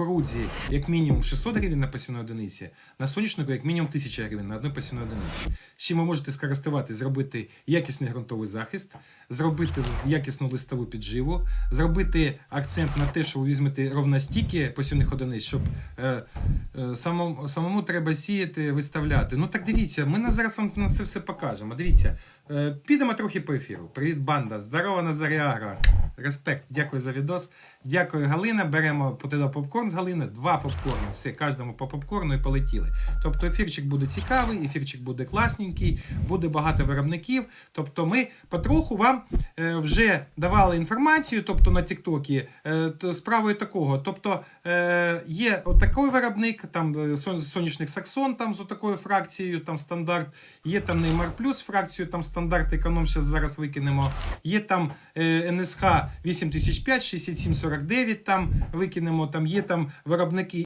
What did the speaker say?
кукурудзі як мінімум 600 гривень на посівній одиниці, на соняшнику як мінімум 1000 гривень на одну посівну одиницю. З чим ви можете скористувати, зробити якісний ґрунтовий захист, зробити якісну листову підживу, зробити акцент на те, що ви візьмете ровно стільки посівних одиниць, щоб е, е, самому, самому треба сіяти, виставляти. Ну так дивіться, ми зараз вам на це все покажемо. Дивіться, е, підемо трохи по ефіру. Привіт, банда! Здорово, Назаріагра! Респект, дякую за відос. Дякую, Галина. Беремо туди попкорн з Галини, два попкорни. Все, кожному по попкорну і полетіли. Тобто ефірчик буде цікавий, ефірчик буде класненький, буде багато виробників. Тобто, ми потроху вам е, вже давали інформацію, тобто на Тіктокі, е, справою такого. Тобто е, є отакий виробник, там е, сонячних Саксон, там з отакою фракцією, там стандарт, є там Неймар Плюс фракцію, там стандарт економ, зараз викинемо. Є там е, НСХ 8005, 6749, там викинемо, там є там виробники